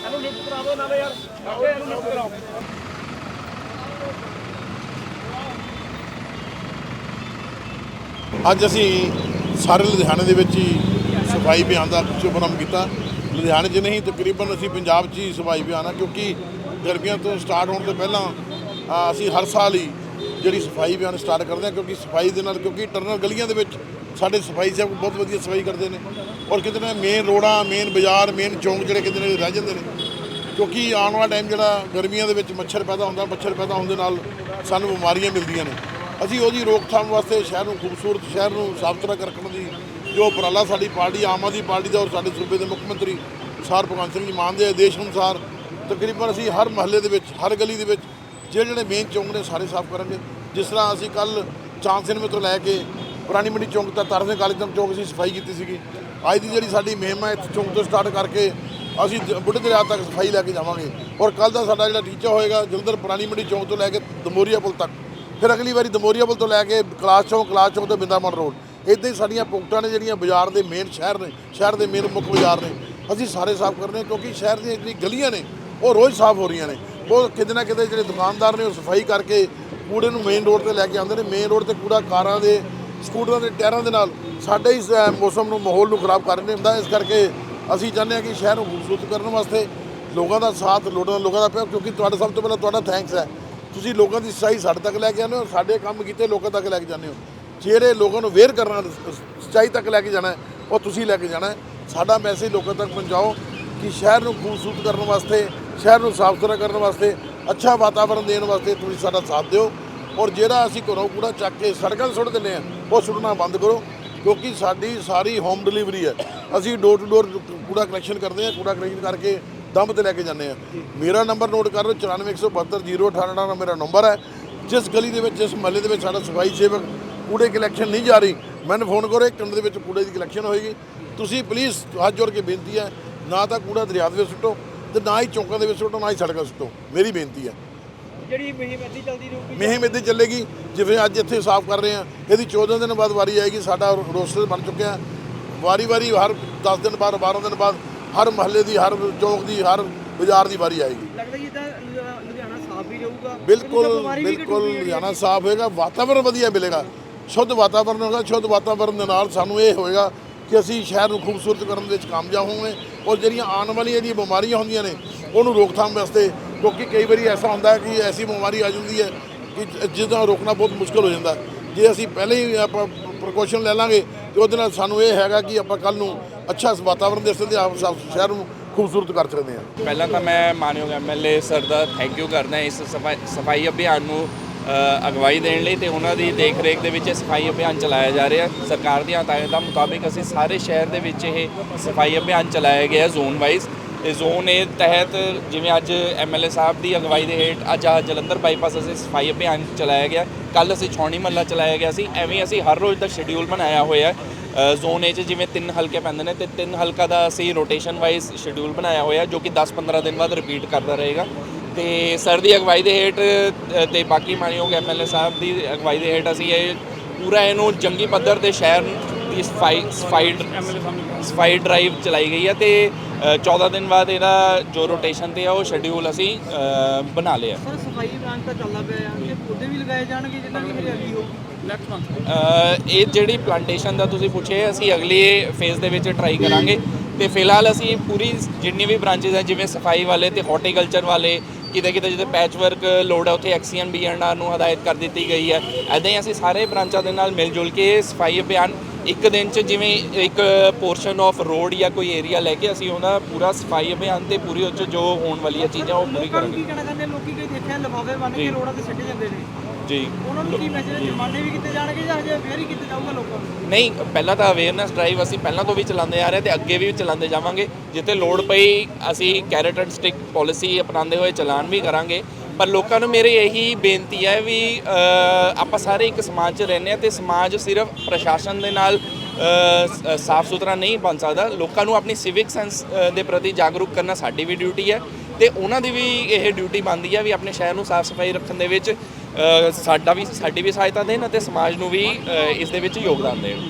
ਇਹਨੂੰ ਲਿਫਟ ਕਰਾ ਨਾਲੇ ਯਾਰ ਇਹਨੂੰ ਲਿਫਟ ਕਰਾਓ ਅੱਜ ਅਸੀਂ ਸਾਰੇ ਲੁਧਿਆਣੇ ਦੇ ਵਿੱਚ ਹੀ ਸਫ਼ਾਈ ਅਭਿਆਨ ਦਾ ਸ਼ੁਭਰੰਭ ਕੀਤਾ। ਲੁਧਿਆਣੇ 'ਚ ਨਹੀਂ, ਤਕਰੀਬਨ ਅਸੀਂ ਪੰਜਾਬ 'ਚ ਹੀ ਸਫ਼ਾਈ ਅਭਿਆਨ ਆ, ਕਿਉਂਕਿ ਗਰਮੀਆਂ ਤੋਂ ਸਟਾਰਟ ਹੋਣ ਤੋਂ ਪਹਿਲਾਂ ਅਸੀਂ ਹਰ ਸਾਲ ਹੀ ਜਿਹੜੀ ਸਫ਼ਾਈ ਅਭਿਆਨ ਸਟਾਰਟ ਕਰਦੇ ਹਾਂ, ਕਿਉਂਕਿ ਸਫ਼ਾਈ ਦੇ ਨਾਲ, ਕਿਉਂਕਿ ਟਰਨਲ ਗਲੀਆਂ ਦੇ ਵਿੱਚ ਸਾਡੇ ਸਫ਼ਾਈ ਸਾਹਿਬ ਬਹੁਤ ਵਧੀਆ ਸਫ਼ਾਈ ਕਰਦੇ ਨੇ। ਔਰ ਕਿਤੇ ਨਾ ਮੇਨ ਰੋਡਾਂ ਮੇਨ ਬਾਜ਼ਾਰ ਮੇਨ ਚੌਂਕ ਜਿਹੜੇ ਕਿਤੇ ਨੇ ਰਹਿ ਜਾਂਦੇ ਨੇ। ਕਿਉਂਕਿ ਆਉਣ ਵਾਲਾ ਟਾਈਮ ਜਿਹੜਾ ਗਰਮੀਆਂ ਦੇ ਵਿੱਚ ਮੱਛਰ ਪੈਦਾ ਹੁੰਦਾ, ਮੱਛਰ ਪੈਦਾ ਹੋਣ ਦੇ ਨਾਲ ਸਾਨੂੰ ਬਿਮਾਰੀਆਂ ਮਿਲਦੀਆਂ ਨੇ। ਅਸੀਂ ਉਹਦੀ ਰੋਕਥਾਮ ਵਾਸਤੇ ਸ਼ਹਿਰ ਨੂੰ, ਖੂਬਸੂਰਤ ਸ਼ਹਿਰ ਨੂੰ ਸਾਫ਼ ਸੁਥਰਾ ਰੱਖਣ ਦੀ ਜੋ ਉਪਰਾਲਾ ਸਾਡੀ ਪਾਰਟੀ, ਆਮ ਆਦਮੀ ਪਾਰਟੀ ਦਾ ਔਰ ਸਾਡੇ ਸੂਬੇ ਦੇ ਮੁੱਖ ਮੰਤਰੀ ਸਰ ਭਗਵੰਤ ਸਿੰਘ ਜੀ ਮਾਨ ਦੇ ਆਦੇਸ਼ ਅਨੁਸਾਰ ਤਕਰੀਬਨ ਅਸੀਂ ਹਰ ਮਹੱਲੇ ਦੇ ਵਿੱਚ, ਹਰ ਗਲੀ ਦੇ ਵਿੱਚ ਜਿਹੜੇ ਜਿਹੜੇ ਮੇਨ ਚੌਂਕ ਨੇ ਸਾਰੇ ਸਾਫ਼ ਕਰਾਂਗੇ। ਜਿਸ ਤਰ੍ਹਾਂ ਅਸੀਂ ਕੱਲ ਚਾਂਦ ਸਿਨੇਮੇ ਤੋਂ ਲੈ ਕੇ ਪੁਰਾਣੀ ਮੰਡੀ ਚੌਂਕ ਤੱਕ ਤਰਸੇ ਕਾਲਜ ਤੱਕ ਚੌਂਕ ਅਸੀਂ ਸਫ਼ਾਈ ਕੀਤੀ ਸੀਗੀ। ਅੱਜ ਦੀ ਜਿਹੜੀ ਸਾਡੀ ਮੁਹਿੰਮ ਹੈ, ਇਸ ਚੌਂਕ ਤੋਂ ਸਟਾਰਟ ਕਰਕੇ ਅਸੀਂ ਬੁੱਢੇ ਦਰਿਆ ਤੱਕ ਸਫ਼ਾਈ ਲੈ ਕੇ ਜਾਵਾਂਗੇ। ਔਰ ਕੱਲ ਦਾ ਸਾਡਾ ਜਿਹੜਾ ਟੀਚਾ ਹੋਏਗਾ, ਜਲੰਧਰ ਪੁਰਾਣੀ ਮੰਡੀ ਚੌਂਕ ਤੋਂ ਲੈ ਕੇ ਦਮੋਰੀਆ ਪੁਲ ਤੱਕ। ਫਿਰ ਅਗਲੀ ਵਾਰੀ ਦਮੋਰੀਆ ਪੁਲ ਤੋਂ ਲੈ ਕੇ ਕਲਾਸ ਚੌਂਕ ਕਲਾਸ ਚੌਂਕ ਤੋਂ ਬਿੰਦਾਮਨ ਰੋਡ। ਇਦਾਂ ਹੀ ਸਾਡੀਆਂ ਪੁਕਟਾਂ ਨੇ ਜਿਹੜੀਆਂ ਬਾਜ਼ਾਰ ਦੇ ਮੇਨ ਸ਼ਹਿਰ ਨੇ, ਸ਼ਹਿਰ ਦੇ ਮੇਨ ਮੁੱਖ ਬਾਜ਼ਾਰ ਨੇ। ਅਸੀਂ ਸਾਰੇ ਸਾਫ਼ ਕਰਨੇ ਕਿਉਂਕਿ ਸ਼ਹਿਰ ਦੀਆਂ ਜਿਹੜੀ ਗਲੀਆਂ ਨੇ, ਉਹ ਰੋਜ਼ ਸਾਫ਼ ਹੋ ਰਹੀਆਂ ਨੇ। ਉਹ ਕਿਤੇ ਨਾ ਕਿਤੇ ਜਿਹੜੇ ਦੁਕਾਨਦਾਰ ਨੇ ਉਹ ਸਫ਼ਾਈ ਕਰਕੇ ਕੂੜੇ ਨੂੰ ਮੇਨ ਰੋਡ ਤੇ ਲੈ ਕੇ ਆਉਂਦੇ ਨੇ। ਮੇਨ ਰੋਡ ਤੇ ਕੂੜਾ ਕਾਰਾਂ ਦੇ ਸਕੂਟਰਾਂ ਦੇ ਟਾਇਰਾਂ ਦੇ ਨਾਲ ਸਾਡੇ ਹੀ ਅ, ਮੌਸਮ ਨੂੰ ਮਾਹੌਲ ਨੂੰ ਖਰਾਬ ਕਰ ਰਹੇ ਹੁੰਦਾ ਇਸ ਕਰਕੇ ਅਸੀਂ ਚਾਹੁੰਦੇ ਹਾਂ ਕਿ ਸ਼ਹਿਰ ਨੂੰ ਖੂਬਸੂਰਤ ਕਰਨ ਵਾਸਤੇ ਲੋਕਾਂ ਦਾ ਸਾਥ ਲੋੜਾਂ ਲੋਕਾਂ ਦਾ ਪਿਆ ਕਿਉਂਕਿ ਤੁਹਾਡਾ ਸਭ ਤੋਂ ਪਹਿਲਾਂ ਤੁਹਾਡਾ ਥੈਂਕਸ ਹੈ। ਤੁਸੀਂ ਲੋਕਾਂ ਦੀ ਸੱਚਾਈ ਸਾਡੇ ਤੱਕ ਲੈ ਕੇ ਆਉਂਦੇ ਹੋ ਸਾਡੇ ਕੰਮ ਕੀਤੇ ਲੋਕਾਂ ਤੱਕ ਲੈ ਕੇ ਜਾਂਦੇ ਹੋ। ਜਿਹੜੇ ਲੋਕਾਂ ਨੂੰ ਵੇਅਰ ਕਰਨਾ ਸੱਚਾਈ ਤੱਕ ਲੈ ਕੇ ਜਾਣਾ ਉਹ ਤੁਸੀਂ ਲੈ ਕੇ ਜਾਣਾ ਸਾਡਾ ਮੈਸੇਜ ਲੋਕਾਂ ਤੱਕ ਪਹੁੰਚਾਓ ਕਿ ਸ਼ਹਿਰ ਨੂੰ ਖੂਬਸੂਰਤ ਕਰਨ ਵਾਸਤੇ ਸ਼ਹਿਰ ਨੂੰ ਸਾਫ਼ ਸੁਥਰਾ ਕਰਨ ਵਾਸਤੇ ਅੱਛਾ ਵਾਤਾਵਰਣ ਦੇਣ ਵਾਸਤੇ ਤੁਸੀਂ ਸਾਡਾ ਸਾਥ ਦਿਓ। ਔਰ ਜਿਹੜਾ ਅਸੀਂ ਘਰੋਂ ਕੂੜਾ ਚੱਕ ਕੇ ਸੜਕਾਂ 'ਤੇ ਸੁੱਟ ਦਿੰਦੇ ਆ ਉਹ ਸੁੱਟਣਾ ਬੰਦ ਕਰੋ, ਕਿਉਂਕਿ ਸਾਡੀ ਸਾਰੀ ਹੋਮ ਡਿਲੀਵਰੀ ਹੈ। ਅਸੀਂ ਡੋਰ ਟੂ ਡੋਰ ਕੂੜਾ ਕਲੈਕਸ਼ਨ ਕਰਦੇ ਆ ਕੂੜਾ ਕਲੈਕਸ਼ਨ ਕਰਕੇ ਦਮ ਤੇ ਲੈ ਕੇ ਜਾਂਦੇ ਆ ਮੇਰਾ ਨੰਬਰ ਨੋਟ ਕਰ ਲਓ 9417070818 ਮੇਰਾ ਨੰਬਰ ਹੈ। ਜਿਸ ਗਲੀ ਦੇ ਵਿੱਚ, ਜਿਸ ਮਹੱਲੇ ਦੇ ਵਿੱਚ ਸਾਡਾ ਸਫ਼ਾਈ ਸੇਵਕ ਕੂੜੇ ਕਲੈਕਸ਼ਨ ਨਹੀਂ ਜਾ ਰਹੀ, ਮੈਨੂੰ ਫੋਨ ਕਰੋ, ਇੱਕ ਘੰਟੇ ਦੇ ਵਿੱਚ ਕੂੜੇ ਦੀ ਕਲੈਕਸ਼ਨ ਹੋਏਗੀ। ਤੁਸੀਂ ਪਲੀਜ਼ ਹੱਥ ਜੋੜ ਕੇ ਬੇਨਤੀ ਹੈ, ਨਾ ਤਾਂ ਕੂੜਾ ਦਰਿਆ ਦੇ ਵਿੱਚ ਸੁੱਟੋ ਤੇ ਨਾ ਹੀ ਚੌਂਕਾਂ ਦੇ ਵਿੱਚ ਸੁੱਟੋ, ਨਾ ਹੀ ਸੜਕਾਂ ਸੁੱਟੋ। ਮੇਰੀ ਬੇਨਤੀ ਹੈ। ਜਿਹੜੀ ਮੁਹਿੰਮ ਅੱਧੀ ਚੱਲਦੀ ਰਹੂਗੀ ਮੁਹਿੰਮ ਇੱਦਾਂ ਚੱਲੇਗੀ ਜਿਵੇਂ ਅੱਜ ਇੱਥੇ ਸਾਫ਼ ਕਰ ਰਹੇ ਆ ਇਹਦੀ 14 ਦਿਨ ਬਾਅਦ ਵਾਰੀ ਆਏਗੀ ਸਾਡਾ ਰੋਸਟਰ ਬਣ ਚੁੱਕਿਆ ਵਾਰੀ ਵਾਰੀ ਹਰ 10 ਦਿਨ ਬਾਅਦ 12 ਦਿਨ ਬਾਅਦ ਹਰ ਮਹੱਲੇ ਦੀ ਹਰ ਚੌਕ ਦੀ ਹਰ ਬਾਜ਼ਾਰ ਦੀ ਵਾਰੀ ਆਏਗੀ। ਲੱਗਦਾ ਜੀ ਇਦਾਂ ਲੁਧਿਆਣਾ ਸਾਫ਼ ਵੀ ਰਹੂਗਾ ਬਿਲਕੁਲ ਬਿਲਕੁਲ ਲੁਧਿਆਣਾ ਸਾਫ਼ ਹੋਏਗਾ ਵਾਤਾਵਰਣ ਵਧੀਆ ਮਿਲੇਗਾ। ਸ਼ੁੱਧ ਵਾਤਾਵਰਣ ਹੋਗਾ ਸ਼ੁੱਧ ਵਾਤਾਵਰਣ ਦੇ ਨਾਲ ਸਾਨੂੰ ਇਹ ਹੋਏਗਾ ਕਿ ਅਸੀਂ ਸ਼ਹਿਰ ਨੂੰ ਖੂਬਸੂਰਤ ਕਰਨ ਦੇ ਵਿੱਚ ਕਾਮਯਾਬ ਹੋਵਾਂਗੇ। ਔਰ ਜਿਹੜੀਆਂ ਆਉਣ ਵਾਲੀਆਂ ਜਿਹੜੀਆਂ ਬਿਮਾਰੀਆਂ ਹੁੰਦੀਆਂ ਨੇ ਉਹਨੂੰ ਰੋਕਥਾਮ ਵਾਸਤੇ ਕਿਉਂਕਿ ਕਈ ਵਾਰੀ ਐਸਾ ਹੁੰਦਾ ਕਿ ਐਸੀ ਬਿਮਾਰੀ ਆ ਜਾਂਦੀ ਹੈ ਕਿ ਜ- ਜਿਹਦਾ ਰੋਕਣਾ ਬਹੁਤ ਮੁਸ਼ਕਲ ਹੋ ਜਾਂਦਾ। ਜੇ ਅਸੀਂ ਪਹਿਲੇ ਹੀ ਆਪਾਂ ਪ੍ਰੀਕਾਸ਼ਨ ਲੈ ਲਾਂਗੇ, ਤੇ ਉਹਦੇ ਨਾਲ ਸਾਨੂੰ ਇਹ ਹੈਗਾ ਕਿ ਆਪਾਂ ਕੱਲ ਨੂੰ ਅੱਛਾ ਵਾਤਾਵਰਣ ਦੇ ਸਕਦੇ ਆਪ ਸ਼ਹਿਰ ਨੂੰ ਖੂਬਸੂਰਤ ਕਰ ਸਕਦੇ ਹਾਂ। ਪਹਿਲਾਂ ਤਾਂ ਮੈਂ ਮਾਨਯੋਗ ਐਮਐਲਏ ਸਰ ਦਾ ਥੈਂਕ ਯੂ ਕਰਦਾ ਇਸ ਸਫ਼ਾਈ ਸਫ਼ਾਈ ਅਭਿਆਨ ਨੂੰ ਅਗਵਾਈ ਦੇਣ ਲਈ ਤੇ ਉਹਨਾਂ ਦੀ ਦੇਖ ਰੇਖ ਦੇ ਵਿੱਚ ਇਹ ਸਫ਼ਾਈ ਅਭਿਆਨ ਚਲਾਇਆ ਜਾ ਰਿਹਾ। ਸਰਕਾਰ ਦੀਆਂ ਹਦਾਇਤਾਂ ਮੁਤਾਬਿਕ ਅਸੀਂ ਸਾਰੇ ਸ਼ਹਿਰ ਦੇ ਵਿੱਚ ਇਹ ਸਫ਼ਾਈ ਅਭਿਆਨ ਚਲਾਇਆ ਗਿਆ ਜ਼ੋਨ ਵਾਈਜ਼ ਤੇ ਜ਼ੋਨ ਏ ਤਹਿਤ ਜਿਵੇਂ ਅੱਜ ਐਮਐਲਏ ਸਾਹਿਬ ਦੀ ਅਗਵਾਈ ਦੇ ਹੇਠ ਅੱਜ ਆਹ ਜਲੰਧਰ ਬਾਈਪਾਸ ਅਸੀਂ ਸਫ਼ਾਈ ਅਭਿਆਨ ਚਲਾਇਆ ਗਿਆ। ਕੱਲ ਅਸੀਂ ਛੌਣੀ ਮੱਲਾ ਚਲਾਇਆ ਗਿਆ ਸੀ। ਐਵੇਂ ਅਸੀਂ ਹਰ ਰੋਜ਼ ਦਾ ਸ਼ਡਿਊਲ ਬਣਾਇਆ ਹੋਇਆ ਜ਼ੋਨ ਏ 'ਚ ਜਿਵੇਂ ਤਿੰਨ ਹਲਕੇ ਪੈਂਦੇ ਨੇ ਤੇ ਤਿੰਨ ਹਲਕਾ ਦਾ ਅਸੀਂ ਰੋਟੇਸ਼ਨ ਵਾਈਜ਼ ਸ਼ਡਿਊਲ ਬਣਾਇਆ ਹੋਇਆ ਜੋ ਕਿ 10-15 ਦਿਨ ਬਾਅਦ ਰਿਪੀਟ ਕਰਦਾ ਰਹੇਗਾ। ਤੇ ਸਰ ਦੀ ਅਗਵਾਈ ਦੇ ਹੇਠ ਅ, ਤੇ ਬਾਕੀ ਮਾਨਯੋਗ ਐਮਐਲਏ ਸਾਹਿਬ ਦੀ ਅਗਵਾਈ ਦੇ ਹੇਠ ਅਸੀਂ ਇਹ ਪੂਰਾ ਇਹਨੂੰ ਜੰਗੀ ਪੱਧਰ ਤੇ ਸ਼ਹਿਰ ਦੀ ਸਫ਼ਾਈ ਸਫ਼ਾਈ ਸਫ਼ਾਈ ਡਰਾਈਵ ਚਲਾਈ ਗਈ ਹੈ ਤੇ ਅ, 14 ਦਿਨ ਬਾਅਦ ਇਹਦਾ ਜੋ ਰੋਟੇਸ਼ਨ ਤੇ ਆ ਉਹ ਸ਼ਡਿਊਲ ਅਸੀਂ ਬਣਾ ਲਿਆ। ਸਰ ਸਫ਼ਾਈ ਅਭਿਆਨ ਤਾਂ ਚੱਲਦਾ ਪਿਆ ਆ। ਤੇ ਪੌਦੇ ਵੀ ਲਗਾਏ ਜਾਣਗੇ ਜਿੰਨਾਂ ਦੀ ਹਰਿਆਲੀ ਹੋਊਗੀ ਨੈਕਸਟ ਮੰਥ ਅ, ਇਹ ਜਿਹੜੀ ਪਲਾਂਟੇਸ਼ਨ ਦਾ ਤੁਸੀਂ ਪੁੱਛੇ ਅਸੀਂ ਅਗਲੇ ਫੇਜ਼ ਦੇ ਵਿੱਚ ਟਰਾਈ ਕਰਾਂਗੇ। ਤੇ ਫਿਲਹਾਲ ਅਸੀਂ ਪੂਰੀ ਜਿੰਨੀ ਵੀ ਬ੍ਰਾਂਚੇਸ ਹੈ ਜਿਵੇਂ ਸਫ਼ਾਈ ਵਾਲੇ ਤੇ ਹਾਰਟੀਕਲਚਰ ਵਾਲੇ ਕਿਤੇ ਕਿਤੇ ਜਿੱਥੇ ਪੈਚ ਵਰਕ ਲੋਡ ਹੈ ਉੱਥੇ ਐਕਸੀਐਨ ਬੀਐਨਆਰ ਨੂੰ ਹਦਾਇਤ ਕਰ ਦਿੱਤੀ ਗਈ ਹੈ ਐਦਾਂ ਹੀ ਅਸੀਂ ਸਾਰੇ ਬ੍ਰਾਂਚਾਂ ਦੇ ਨਾਲ ਮਿਲ ਜੁਲ ਕੇ ਸਫ਼ਾਈ ਅਭਿਆਨ ਇੱਕ ਦਿਨ 'ਚ ਜਿਵੇਂ ਇੱਕ ਪੋਰਸ਼ਨ ਆਫ ਰੋਡ ਜਾਂ ਕੋਈ ਏਰੀਆ ਲੈ ਕੇ ਅਸੀਂ ਉਹਦਾ ਪੂਰਾ ਸਫ਼ਾਈ ਅਭਿਆਨ ਤੇ ਪੂਰੀ ਉਹ 'ਚ ਜੋ ਹੋਣ ਵਾਲੀਆਂ ਚੀਜ਼ਾਂ ਉਹ ਪੂਰੀ ਲੋਕਾਂ ਨੂੰ ਕਰਾਂਗੇ। ਕੀ ਕਹਿਣਾ ਚਾਹੁੰਦੇ ਲੋਕੀ ਕਈ ਦੇਖਿਆ ਲਿਫਾਫੇ ਬੰਨ ਕੇ ਜੀ। ਰੋਡਾਂ ਤੇ ਸਿੱਟ ਜਾਂਦੇ ਨੇ। ਜੀ। ਉਹਨਾਂ ਨੂੰ ਕੀ ਮੈਸੇਜ ਜੁਰਮਾਨੇ ਵੀ ਕੀਤੇ ਜਾਣਗੇ ਜਾਂ ਹਜੇ ਫੇਰ ਹੀ ਕੀਤੇ ਜਾਊਗਾ ਲੋਕਾਂ ਨੂੰ? ਨਹੀਂ ਪਹਿਲਾਂ ਤਾਂ ਅਵੇਅਰਨੈਸ ਡਰਾਈਵ ਅਸੀਂ ਪਹਿਲਾਂ ਤੋਂ ਵੀ ਚਲਾਉਂਦੇ ਆ ਰਹੇ ਤੇ ਅੱਗੇ ਵੀ ਚਲਾਉਂਦੇ ਜਾਵਾਂਗੇ। ਜਿੱਥੇ ਲੋੜ ਪਈ ਅਸੀਂ ਕੈਰਟ ਐਂਡ ਸਟਿਕ ਪਾਲਿਸੀ ਅਪਣਾਉਂਦੇ ਹੋਏ ਚਲਾਨ ਵੀ ਕਰਾਂਗੇ। ਪਰ ਲੋਕਾਂ ਨੂੰ ਮੇਰੀ ਇਹੀ ਬੇਨਤੀ ਹੈ ਵੀ ਆਪਾਂ ਸਾਰੇ ਇੱਕ ਸਮਾਜ 'ਚ ਰਹਿੰਦੇ ਆ ਤੇ ਸਮਾਜ ਸਿਰਫ ਪ੍ਰਸ਼ਾਸਨ ਦੇ ਨਾਲ ਸਾਫ਼ ਸੁਥਰਾ ਨਹੀਂ ਬਣ ਸਕਦਾ। ਲੋਕਾਂ ਨੂੰ ਆਪਣੀ ਸਿਵਿਕ ਸੈਂਸ ਦੇ ਪ੍ਰਤੀ ਜਾਗਰੂਕ ਕਰਨਾ ਸਾਡੀ ਵੀ ਡਿਊਟੀ ਹੈ ਤੇ ਉਹਨਾਂ ਦੀ ਵੀ ਇਹ ਡਿਊਟੀ ਬਣਦੀ ਹੈ ਵੀ ਆਪਣੇ ਸ਼ਹਿਰ ਨੂੰ ਸਾਫ਼ ਸਫ਼ਾਈ ਰੱਖਣ ਦੇ ਵਿੱਚ ਸਾਡਾ ਵੀ, ਸਾਡੀ ਵੀ ਸਹਾਇਤਾ ਦੇਣ ਅਤੇ ਸਮਾਜ ਨੂੰ ਵੀ ਇਸ ਦੇ ਵਿੱਚ ਯੋਗਦਾਨ ਦੇਣ।